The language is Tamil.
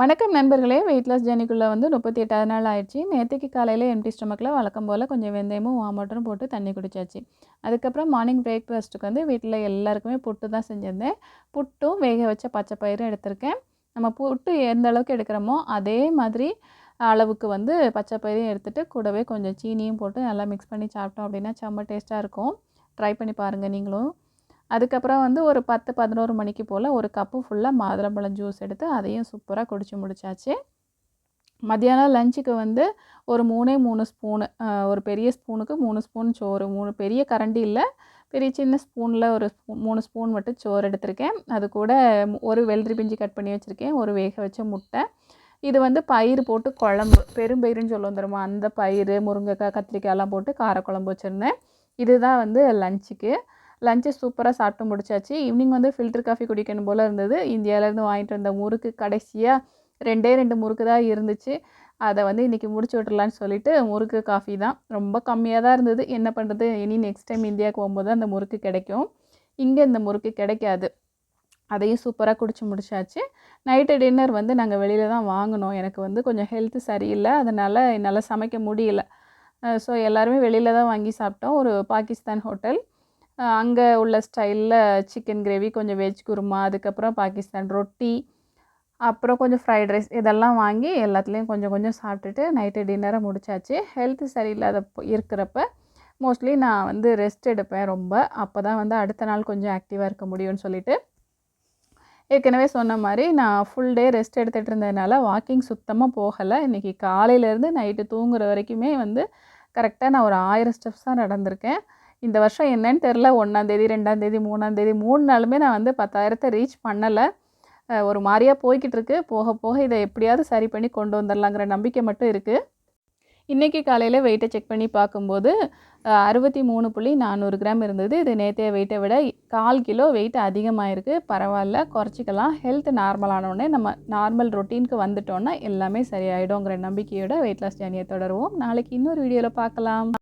வணக்கம் நண்பர்களே வெயிட் லாஸ் ஜர்னிக்குள்ளே வந்து முப்பத்தி எட்டாவது நாள் ஆயிடுச்சு. நேற்றுக்கு காலையில் எம்டி ஸ்டொமக்கில் வழக்கம் போல் கொஞ்சம் வெந்தயமும் வாமோட்டரும் போட்டு தண்ணி குடிச்சாச்சு. அதுக்கப்புறம் மார்னிங் பிரேக்ஃபாஸ்ட்டுக்கு வந்து வீட்டில் எல்லாருக்குமே புட்டு தான் செஞ்சுருந்தேன். புட்டும் வேக வச்ச பச்சை பயிரும் எடுத்திருக்கேன். நம்ம புட்டு எந்த அளவுக்கு எடுக்கிறோமோ அதே மாதிரி அளவுக்கு வந்து பச்சை பயிரையும் எடுத்துகிட்டு கூடவே கொஞ்சம் சீனியும் போட்டு நல்லா மிக்ஸ் பண்ணி சாப்பிட்டோம் அப்படின்னா செம்ம டேஸ்ட்டாக இருக்கும். ட்ரை பண்ணி பாருங்கள் நீங்களும். அதுக்கப்புறம் வந்து ஒரு பத்து பதினோரு மணிக்கு போல் ஒரு கப்பு ஃபுல்லாக மாதுளம்பழம் ஜூஸ் எடுத்து அதையும் சூப்பராக குடிச்சு முடிச்சாச்சு. மத்தியானம் லஞ்சுக்கு வந்து ஒரு மூணே மூணு ஸ்பூனு ஒரு பெரிய ஸ்பூனுக்கு மூணு ஸ்பூன் சோறு மூணு பெரிய கரண்டி இல்லை பெரிய சின்ன ஸ்பூனில் ஒரு ஸ்பூ மூணு ஸ்பூன் மட்டும் சோறு எடுத்திருக்கேன். அது கூட ஒரு வெள்ளரி பிஞ்சு கட் பண்ணி வச்சுருக்கேன் ஒரு வேக வச்ச முட்டை. இது வந்து பயிர் போட்டு குழம்பு பெரும்பயிருன்னு சொல்லுவோம் தருமா அந்த பயிர் முருங்கைக்காய் கத்திரிக்காயெல்லாம் போட்டு காரக்குழம்பு வச்சுருந்தேன். இதுதான் வந்து லஞ்சுக்கு லஞ்சு சூப்பராக சாப்பிட்டு முடிச்சாச்சு. ஈவினிங் வந்து ஃபில்டர் காஃபி குடிக்கணும் போல் இருந்தது. இந்தியாவிலேருந்து வாங்கிட்டு வந்த முறுக்கு கடைசியாக ரெண்டே ரெண்டு முறுக்கு தான் இருந்துச்சு. அதை வந்து இன்றைக்கி முடிச்சு விட்டுறலான்னு சொல்லிட்டு முறுக்கு காஃபி தான். ரொம்ப கம்மியாக தான் இருந்தது. என்ன பண்ணுறது இனி நெக்ஸ்ட் டைம் இந்தியாவுக்கு போகும்போது அந்த முறுக்கு கிடைக்கும். இங்கே இந்த முறுக்கு கிடைக்காது. அதையும் சூப்பராக குடிச்சு முடிச்சாச்சு. நைட்டு டின்னர் வந்து நாங்கள் வெளியில் தான் வாங்கினோம். எனக்கு வந்து கொஞ்சம் ஹெல்த்து சரியில்லை. அதனால் என்னால் சமைக்க முடியல. ஸோ எல்லாருமே வெளியில் தான் வாங்கி சாப்பிட்டோம். ஒரு பாகிஸ்தான் ஹோட்டல் அங்கே உள்ள ஸ்டைலில் சிக்கன் கிரேவி கொஞ்சம் வெஜ் குருமா அதுக்கப்புறம் பாகிஸ்தான் ரொட்டி அப்புறம் கொஞ்சம் ஃப்ரைட் ரைஸ் இதெல்லாம் வாங்கி எல்லாத்துலேயும் கொஞ்சம் கொஞ்சம் சாப்பிட்டுட்டு நைட்டு டின்னரை முடிச்சாச்சு. ஹெல்த்து சரியில்லாத இருக்கிறப்ப மோஸ்ட்லி நான் வந்து ரெஸ்ட் எடுப்பேன் ரொம்ப. அப்போ தான் வந்து அடுத்த நாள் கொஞ்சம் ஆக்டிவாக இருக்க முடியும்னு சொல்லிட்டு. ஏற்கனவே சொன்ன மாதிரி நான் ஃபுல் டே ரெஸ்ட் எடுத்துகிட்டு இருந்ததுனால வாக்கிங் சுத்தமாக போகலை. இன்றைக்கி காலையிலேருந்து நைட்டு தூங்குற வரைக்குமே வந்து கரெக்டாக நான் ஒரு ஆயிரம் ஸ்டெப்ஸ் தான் நடந்திருக்கேன். இந்த வருஷம் என்னன்னு தெரில ஒன்றாந்தேதி ரெண்டாந்தேதி மூணாந்தேதி மூணு நாளுமே நான் வந்து பத்தாயிரத்தை ரீச் பண்ணலை. ஒரு மாதிரியாக போய்கிட்டு இருக்கு. போக போக இதை எப்படியாவது சரி பண்ணி கொண்டு வந்துடலாங்கிற நம்பிக்கை மட்டும் இருக்குது இன்றைக்கி காலையில் வெயிட்டை செக் பண்ணி பார்க்கும்போது அறுபத்தி மூணு புள்ளி நானூறு கிராம் இருந்தது. இது நேற்றைய வெயிட்டை விட கால் கிலோ வெயிட் அதிகமாகிருக்கு பரவாயில்ல குறைச்சிக்கலாம். ஹெல்த் நார்மலானோடனே நம்ம நார்மல் ரொட்டீனுக்கு வந்துட்டோன்னா எல்லாமே சரியாயிடுங்கிற நம்பிக்கையோட வெயிட் லாஸ் ஜேர்னியை தொடருவோம். நாளைக்கு இன்னொரு வீடியோவில் பார்க்கலாம்.